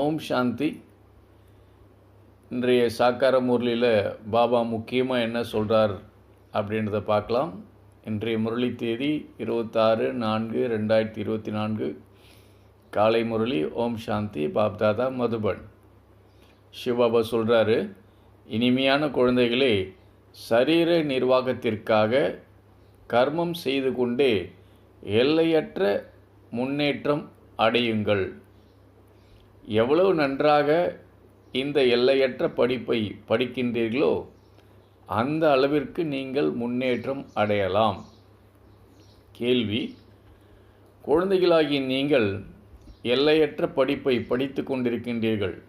ஓம் சாந்தி. இன்றைய சாக்கார முரளியில் பாபா முக்கியமாக என்ன சொல்கிறார் அப்படின்றத பார்க்கலாம். இன்றைய முரளி தேதி இருபத்தாறு நான்கு ரெண்டாயிரத்தி இருபத்தி நான்கு. காலை முரளி ஓம் சாந்தி பாப்தாதா மதுபன். சிவபாபா சொல்கிறாரு இனிமையான குழந்தைகளே சரீர நிர்வாகத்திற்காக கர்மம் செய்து கொண்டே எல்லையற்ற முன்னேற்றம் அடையுங்கள். எவ்வளவு நன்றாக இந்த எல்லையற்ற படிப்பை படிக்கின்றீர்களோ அந்த அளவிற்கு நீங்கள் முன்னேற்றம் அடையலாம். கேள்வி. குழந்தைகளாகிய நீங்கள் எல்லையற்ற படிப்பை படித்து கொண்டிருக்கின்றீர்கள்.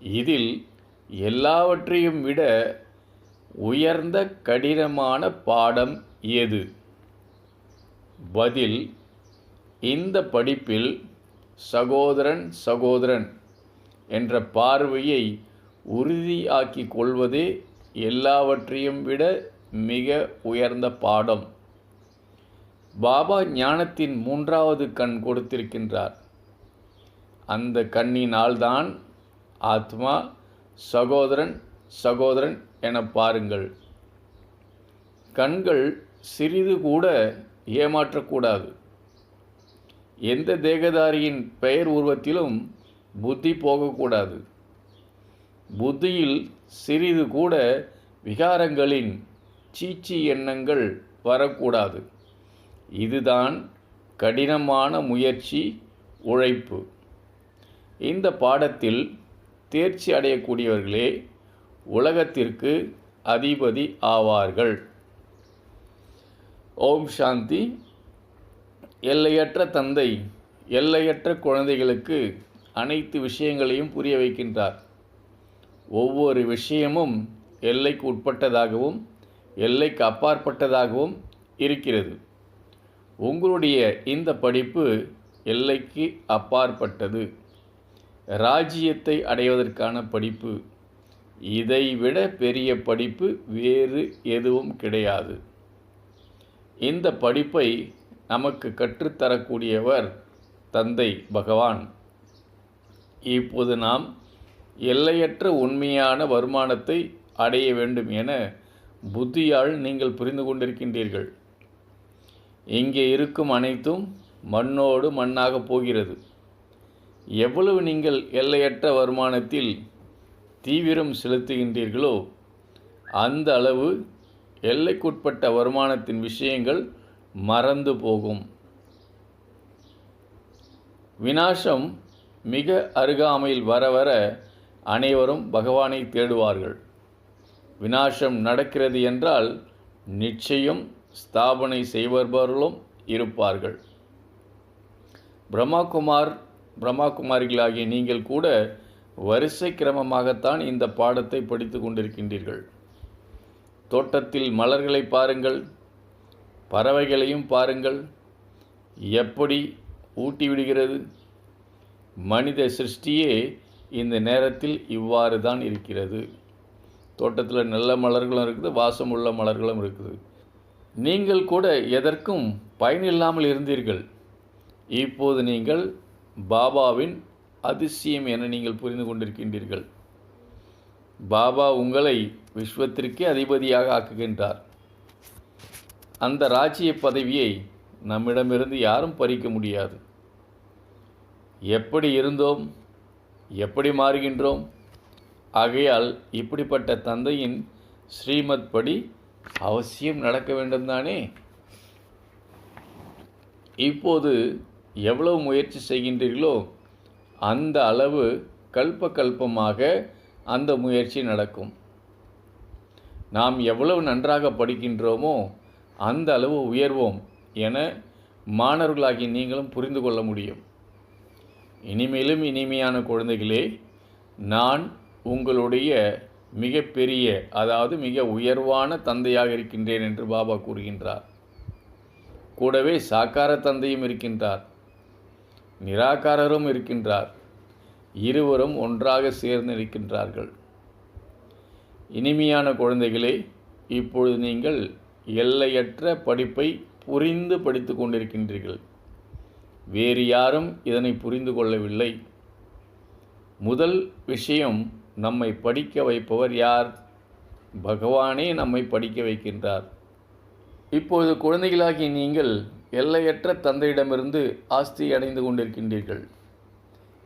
இதில் எல்லாவற்றையும் விட உயர்ந்த கடினமான பாடம் எது பதில். இந்த படிப்பில் சகோதரன் சகோதரன் என்ற பார்வையை உறுதியாக்கிக் கொள்வதே எல்லாவற்றையும் விட மிக உயர்ந்த பாடம். பாபா ஞானத்தின் மூன்றாவது கண் கொடுத்திருக்கின்றார். அந்த கண்ணினால்தான் ஆத்மா சகோதரன் சகோதரன் என பாருங்கள். கண்கள் சிறிது கூட ஏமாற்றக்கூடாது. எந்த தேகதாரியின் பெயர் உருவத்திலும் புத்தி போகக்கூடாது. புத்தியில் சிறிது கூட விகாரங்களின் சீச்சி எண்ணங்கள் வரக்கூடாது. இதுதான் கடினமான முயற்சி உழைப்பு. இந்த பாடத்தில் தேர்ச்சி அடையக்கூடியவர்களே உலகத்திற்கு அதிபதி ஆவார்கள். ஓம் சாந்தி. எல்லையற்ற தந்தை எல்லையற்ற குழந்தைகளுக்கு அனைத்து விஷயங்களையும் புரிய வைக்கின்றார். ஒவ்வொரு விஷயமும் எல்லைக்கு உட்பட்டதாகவும் எல்லைக்கு அப்பாற்பட்டதாகவும் இருக்கிறது. உங்களுடைய இந்த படிப்பு எல்லைக்கு அப்பாற்பட்டது. ராஜ்யத்தை அடைவதற்கான படிப்பு. இதைவிட பெரிய படிப்பு வேறு எதுவும் கிடையாது. இந்த படிப்பை நமக்கு கற்றுத்தரக்கூடியவர் தந்தை பகவான். இப்போது நாம் எல்லையற்ற உண்மையான வருமானத்தை அடைய வேண்டும் என புத்தியால் நீங்கள் புரிந்து கொண்டிருக்கின்றீர்கள். இங்கே இருக்கும் அனைத்தும் மண்ணோடு மண்ணாக போகிறது. எவ்வளவு நீங்கள் எல்லையற்ற வருமானத்தில் தீவிரம் செலுத்துகின்றீர்களோ அந்த அளவு எல்லைக்குட்பட்ட வருமானத்தின் விஷயங்கள் மறந்து போகும். வினாசம் மிக அருகாமையில் வர வர அனைவரும் பகவானை தேடுவார்கள். வினாசம் நடக்கிறது என்றால் நிச்சயம் ஸ்தாபனை செய்வர்களும் இருப்பார்கள். பிரம்மாகுமார் பிரம்மாகுமாரிகளாகிய நீங்கள் கூட வரிசை கிரமமாகத்தான் இந்த பாடத்தை படித்து கொண்டிருக்கின்றீர்கள். தோட்டத்தில் மலர்களை பாருங்கள். பறவைகளையும் பாருங்கள். எப்படி ஊட்டி விடுகிறது? மனித சிருஷ்டியே இந்த நேரத்தில் இவ்வாறு தான் இருக்கிறது. தோட்டத்தில் நல்ல மலர்களும் இருக்குது வாசம் உள்ள மலர்களும் இருக்குது. நீங்கள் கூட எதற்கும் பயனில்லாமல் இருந்தீர்கள். இப்போது நீங்கள் பாபாவின் அதிசயம் என நீங்கள் புரிந்து கொண்டிருக்கின்றீர்கள். பாபா உங்களை விஸ்வத்திற்கே அதிபதியாக ஆக்குகின்றார். அந்த ராஜ்ய பதவியை நம்மிடமிருந்து யாரும் பறிக்க முடியாது. எப்படி இருந்தோம்? எப்படி மாறுகின்றோம்? ஆகையால் இப்படிப்பட்ட தந்தையின் ஸ்ரீமத் படி அவசியம் நடக்க வேண்டும் தானே இப்போது எவ்வளவு முயற்சி செய்கின்றீர்களோ அந்த அளவு கல்ப கல்பமாக அந்த முயற்சி நடக்கும். நாம் எவ்வளவு நன்றாக படிக்கின்றோமோ அந்த அளவு உயர்வோம் என மாணவர்களாகி நீங்களும் புரிந்து கொள்ள முடியும். இனிமேலும் இனிமையான குழந்தைகளே நான் உங்களுடைய மிகப்பெரிய அதாவது மிக உயர்வான தந்தையாக இருக்கின்றேன் என்று பாபா கூறுகின்றார். கூடவே சாக்கார தந்தையும் இருக்கின்றார். நிராகாரரும் இருக்கின்றார். இருவரும் ஒன்றாக சேர்ந்து இருக்கின்றார்கள் இனிமையான குழந்தைகளே இப்பொழுது நீங்கள் எல்லையற்ற படிப்பை புரிந்து படித்து கொண்டிருக்கின்றீர்கள். வேறு யாரும் இதனை புரிந்து கொள்ளவில்லை. முதல் விஷயம் நம்மை படிக்க வைப்பவர் யார்? பகவானே நம்மை படிக்க வைக்கின்றார். இப்போது குழந்தைகளாகி நீங்கள் எல்லையற்ற தந்தையிடமிருந்து ஆஸ்தி அடைந்து கொண்டிருக்கின்றீர்கள்.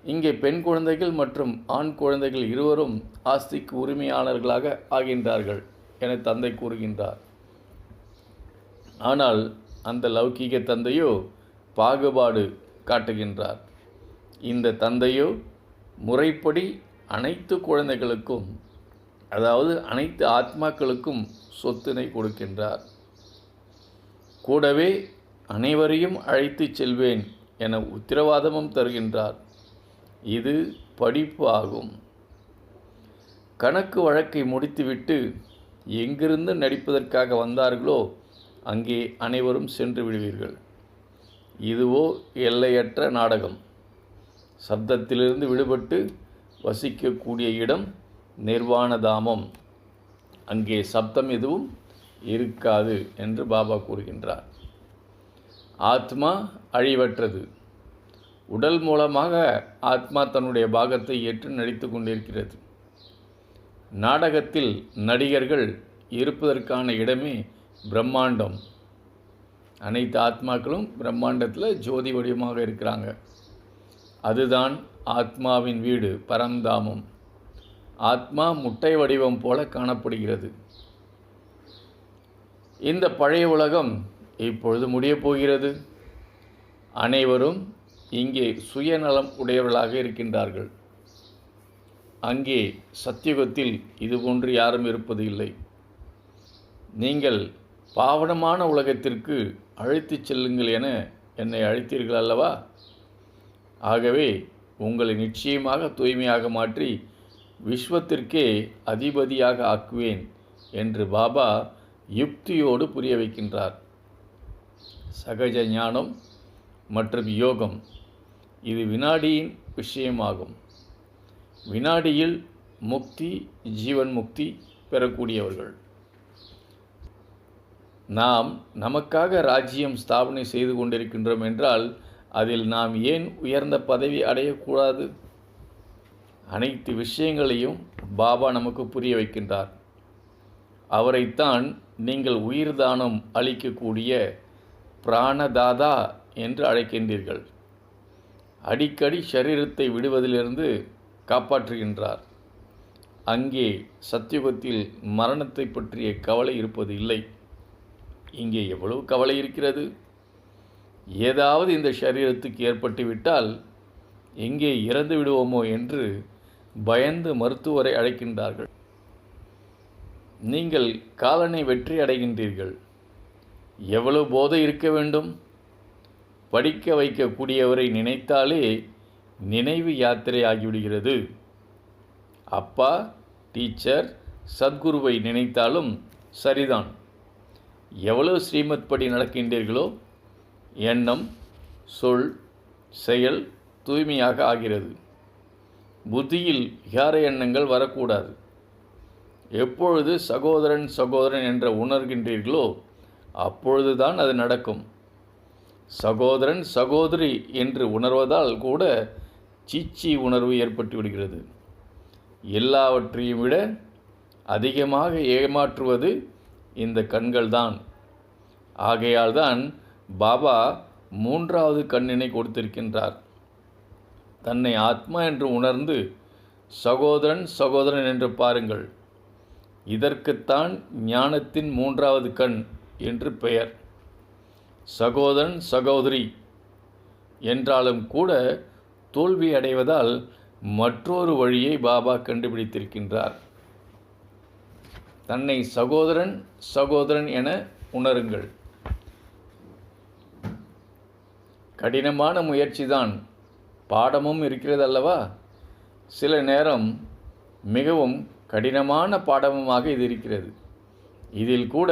இங்கே பெண் குழந்தைகள் மற்றும் ஆண் குழந்தைகள் இருவரும் ஆஸ்திக்கு உரிமையாளர்களாக ஆகின்றார்கள் என தந்தை கூறுகின்றார். ஆனால் அந்த லௌகீக தந்தையோ பாகுபாடு காட்டுகின்றார். இந்த தந்தையோ முறைப்படி அனைத்து குழந்தைகளுக்கும் அதாவது அனைத்து ஆத்மாக்களுக்கும் சொத்தினை கொடுக்கின்றார். கூடவே அனைவரையும் அழைத்து செல்வேன் என உத்தரவாதமும் தருகின்றார். இது படிப்பு ஆகும். கணக்கு வழக்கை முடித்துவிட்டு எங்கிருந்து நடிப்பதற்காக வந்தார்களோ அங்கே அனைவரும் சென்று விடுவீர்கள். இதுவோ எல்லையற்ற நாடகம். சப்தத்திலிருந்து விடுபட்டு வசிக்கக்கூடிய இடம் நிர்வாண தாமம் அங்கே சப்தம் எதுவும் இருக்காது என்று பாபா கூறுகின்றார். ஆத்மா அழிவற்றது. உடல் மூலமாக ஆத்மா தன்னுடைய பாகத்தை ஏற்று நடித்து கொண்டிருக்கிறது. நாடகத்தில் நடிகர்கள் இருப்பதற்கான இடமே பிரம்மாண்டம். அனைத்து ஆத்மாக்களும் பிரம்மாண்டத்தில் ஜோதி வடிவமாக இருக்கிறாங்க. அதுதான் ஆத்மாவின் வீடு பரந்தாமம் ஆத்மா முட்டை வடிவம் போல காணப்படுகிறது. இந்த பழைய உலகம் இப்பொழுது முடியப் போகிறது. அனைவரும் இங்கே சுயநலம் உடையவர்களாக இருக்கின்றார்கள். அங்கே சத்தியுகத்தில் இதுபோன்று யாரும் இருப்பது இல்லை. நீங்கள் பாவனமான உலகத்திற்கு அழைத்துச் செல்லுங்கள் என என்னை அழைத்தீர்கள் அல்லவா? ஆகவே உங்களை நிச்சயமாக தூய்மையாக மாற்றி விஸ்வத்திற்கே அதிபதியாக ஆக்குவேன் என்று பாபா யுக்தியோடு புரிய வைக்கின்றார். சகஜ ஞானம் மற்றும் யோகம் இது வினாடியின் விஷயமாகும். வினாடியில் முக்தி ஜீவன் முக்தி பெறக்கூடியவர்கள். நாம் நமக்காக ராஜ்யம் ஸ்தாபனை செய்து கொண்டிருக்கின்றோம் என்றால் அதில் நாம் ஏன் உயர்ந்த பதவி அடையக்கூடாது? அனைத்து விஷயங்களையும் பாபா நமக்கு புரிய வைக்கின்றார். அவரைத்தான் நீங்கள் உயிர் தானம் அளிக்கக்கூடிய பிராணதாதா என்று அழைக்கின்றீர்கள். அடிக்கடி சரீரத்தை விடுவதிலிருந்து காப்பாற்றுகின்றார். அங்கே சத்தியுகத்தில் மரணத்தை பற்றிய கவலை இருப்பது இல்லை. இங்கே எவ்வளவு கவலை இருக்கிறது? ஏதாவது இந்த சரீரத்துக்கு ஏற்பட்டு விட்டால் எங்கே இறந்து விடுவோமோ என்று பயந்து மருத்துவரை அழைக்கின்றார்கள். நீங்கள் காலனை வெற்றி அடைகின்றீர்கள். எவ்வளவு போதை இருக்க வேண்டும்? படிக்க வைக்கக்கூடியவரை நினைத்தாலே நினைவு யாத்திரை ஆகிவிடுகிறது. அப்பா டீச்சர் சத்குருவை நினைத்தாலும் சரிதான். எவ்வளவு ஸ்ரீமத் படி நடக்கின்றீர்களோ எண்ணம் சொல் செயல் தூய்மையாக ஆகிறது. புத்தியில் விகார எண்ணங்கள் வரக்கூடாது. எப்பொழுது சகோதரன் சகோதரன் என்ற உணர்கின்றீர்களோ அப்பொழுதுதான் அது நடக்கும். சகோதரன் சகோதரி என்று உணர்வதால் கூட சீச்சி உணர்வு ஏற்பட்டு விடுகிறது. எல்லாவற்றையும் விட அதிகமாக ஏமாற்றுவது இந்த கண்கள்தான். ஆகையால்தான் பாபா மூன்றாவது கண்ணினை கொடுத்திருக்கின்றார். தன்னை ஆத்மா என்று உணர்ந்து சகோதரன் சகோதரன் என்று பாருங்கள். இதற்குத்தான் ஞானத்தின் மூன்றாவது கண் என்று பெயர். சகோதரன் சகோதரி என்றாலும் கூட தோல்வி அடைவதால் மற்றொரு வழியை பாபா கண்டுபிடித்திருக்கின்றார். தன்னை சகோதரன் சகோதரன் என உணருங்கள். கடினமான முயற்சிதான். பாடமும் இருக்கிறது அல்லவா சில நேரம் மிகவும் கடினமான பாடமுமாக இது இருக்கிறது. இதில் கூட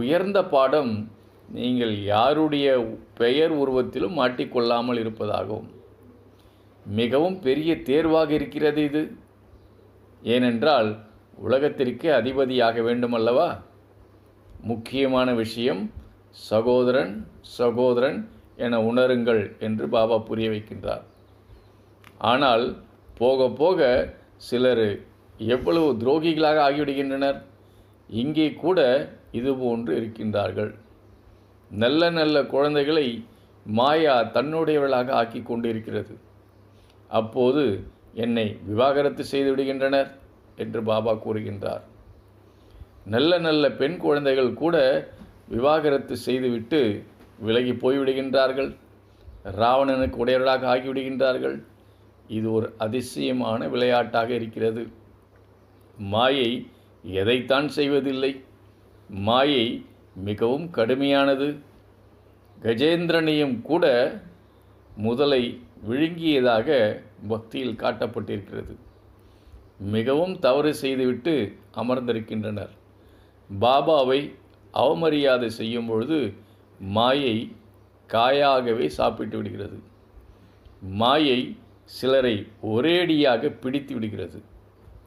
உயர்ந்த பாடம் நீங்கள் யாருடைய பெயர் உருவத்திலும் மாட்டிக்கொள்ளாமல் இருப்பதாகும். மிகவும் பெரிய தேர்வாக இருக்கிறது இது. ஏனென்றால் உலகத்திற்கு அதிபதியாக வேண்டுமல்லவா? முக்கியமான விஷயம் சகோதரன் சகோதரன் என உணருங்கள் என்று பாபா புரிய வைக்கின்றார். ஆனால் போக போக சிலர் எவ்வளவு துரோகிகளாக ஆகிவிடுகின்றனர்? இங்கே கூட இதுபோன்று இருக்கின்றார்கள். நல்ல நல்ல குழந்தைகளை மாயா தன்னுடையவர்களாக ஆக்கி கொண்டிருக்கிறது. அப்போது என்னை விவாகரத்து செய்து விடுகின்றனர். என்று பாபா கூறுகின்றார். நல்ல நல்ல பெண் குழந்தைகள் கூட விவாகரத்து செய்துவிட்டு விலகி போய்விடுகின்றார்கள். ராவணனுக்கு உடையவர்களாக ஆகிவிடுகின்றார்கள். இது ஒரு அதிசயமான விளையாட்டாக இருக்கிறது. மாயை எதைத்தான் செய்வதில்லை. மாயை மிகவும் கடுமையானது. கஜேந்திரனையும் கூட முதலை விழுங்கியதாக பக்தியில் காட்டப்பட்டிருக்கிறது. மிகவும் தவறு செய்துவிட்டு அமர்ந்திருக்கின்றனர். பாபாவை அவமரியாதை செய்யும் பொழுது மாயை காயாகவே சாப்பிட்டு விடுகிறது. மாயை சிலரை ஒரேடியாக பிடித்து விடுகிறது.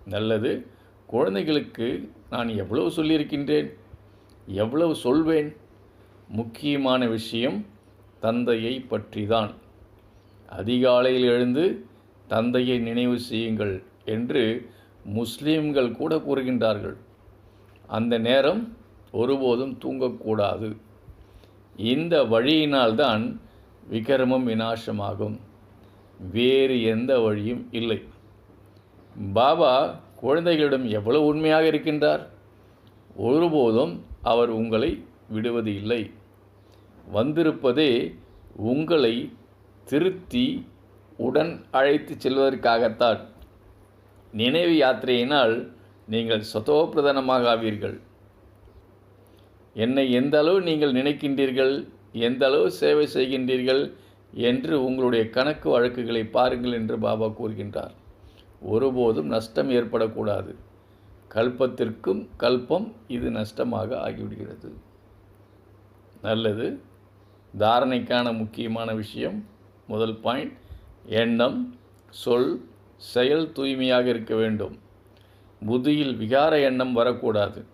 நல்லது குழந்தைகளுக்கு நான் எவ்வளவு சொல்லியிருக்கின்றேன்? எவ்வளவு சொல்வேன்? முக்கியமான விஷயம் தந்தையை பற்றி தான் அதிகாலையில் எழுந்து தந்தையை நினைவு செய்யுங்கள் என்று முஸ்லீம்கள் கூட கூறுகின்றார்கள். அந்த நேரம் ஒருபோதும் தூங்கக்கூடாது. இந்த வழியினால்தான் விக்கிரமம் விநாசமாகும். வேறு எந்த வழியும் இல்லை. பாபா குழந்தைகளிடம் எவ்வளவு உண்மையாக இருக்கின்றார்? ஒருபோதும் அவர் உங்களை விடுவது இல்லை வந்திருப்பதே உங்களை திருத்தி உடன் அழைத்து செல்வதற்காகத்தான். நினைவு யாத்திரையினால் நீங்கள் சதோப்பிரதானமாக ஆவீர்கள். என்னை எந்த அளவு நீங்கள் நினைக்கின்றீர்கள் எந்த அளவு சேவை செய்கின்றீர்கள் என்று உங்களுடைய கணக்கு வழக்குகளை பாருங்கள் என்று பாபா கூறுகின்றார். ஒருபோதும் நஷ்டம் ஏற்படக்கூடாது. கல்பத்திற்கும் கல்பம் இது நஷ்டமாக ஆகிவிடுகிறது. நல்லது. தாரணைக்கான முக்கியமான விஷயம் முதல் பாயிண்ட் எண்ணம் சொல் செயல் தூய்மையாக இருக்க வேண்டும். புதியில் விகார எண்ணம் வரக்கூடாது.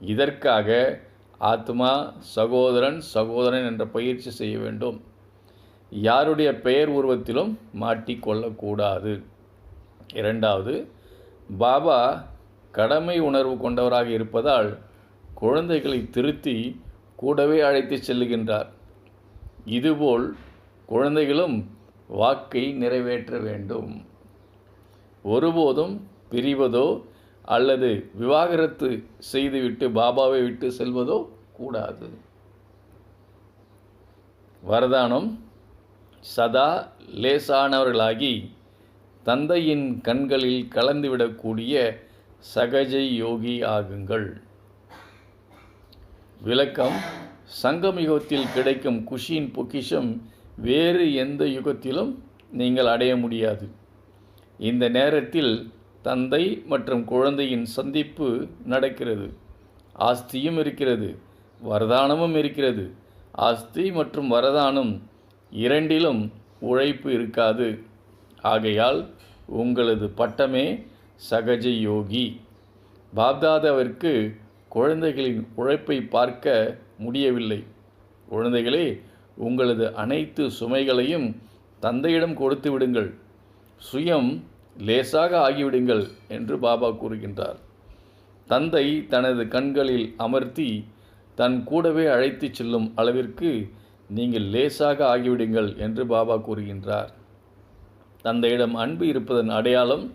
இதற்காக ஆத்மா சகோதரன் சகோதரன் என்ற பயிற்சி செய்ய வேண்டும். யாருடைய பெயர் உருவத்திலும் மாட்டிக்கொள்ளக்கூடாது இரண்டாவது பாபா கடமை உணர்வு கொண்டவராக இருப்பதால் குழந்தைகளை திருத்தி கூடவே அழைத்து செல்லுகின்றார். இதுபோல் குழந்தைகளும் வாக்கை நிறைவேற்ற வேண்டும். ஒருபோதும் பிரிவதோ அல்லது விவாகரத்து செய்துவிட்டு பாபாவை விட்டு செல்வதோ கூடாது. வரதானம். சதா லேசானவர்களாகி தந்தையின் கண்களில் கலந்துவிடக்கூடிய சகஜ யோகி ஆகுங்கள். விளக்கம். சங்கம் யுகத்தில் கிடைக்கும் குஷியின் பொக்கிஷம் வேறு எந்த யுகத்திலும் நீங்கள் அடைய முடியாது. இந்த நேரத்தில் தந்தை மற்றும் குழந்தையின் சந்திப்பு நடக்கிறது. ஆஸ்தியும் இருக்கிறது வரதானமும் இருக்கிறது. ஆஸ்தி மற்றும் வரதானம் இரண்டிலும் உழைப்பு இருக்காது. ஆகையால் உங்களது பட்டமே சகஜ யோகி. பாப்தாதாவிற்கு குழந்தைகளின் உழைப்பை பார்க்க முடியவில்லை. குழந்தைகளே உங்களது அனைத்து சுமைகளையும் தந்தையிடம் கொடுத்து விடுங்கள். சுயம் லேசாக ஆகிவிடுங்கள் என்று பாபா கூறுகின்றார். தந்தை தனது கண்களில் அமர்த்தி தன் கூடவே அழைத்துச் செல்லும் அளவிற்கு நீங்கள் லேசாக ஆகிவிடுங்கள் என்று பாபா கூறுகின்றார். தந்தையிடம் அன்பு இருப்பதன் அடையாளம்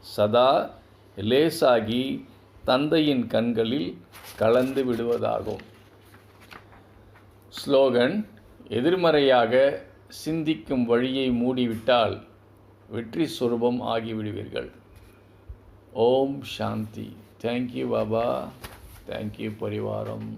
சதா லேசாகி தந்தையின் கண்களில் கலந்து விடுவதாகும். ஸ்லோகன் எதிர்மறையாக சிந்திக்கும் வழியை மூடிவிட்டால் வெற்றி சுரூபம் ஆகிவிடுவீர்கள். Om Shanti. Thank you Baba thank you பரிவாரம்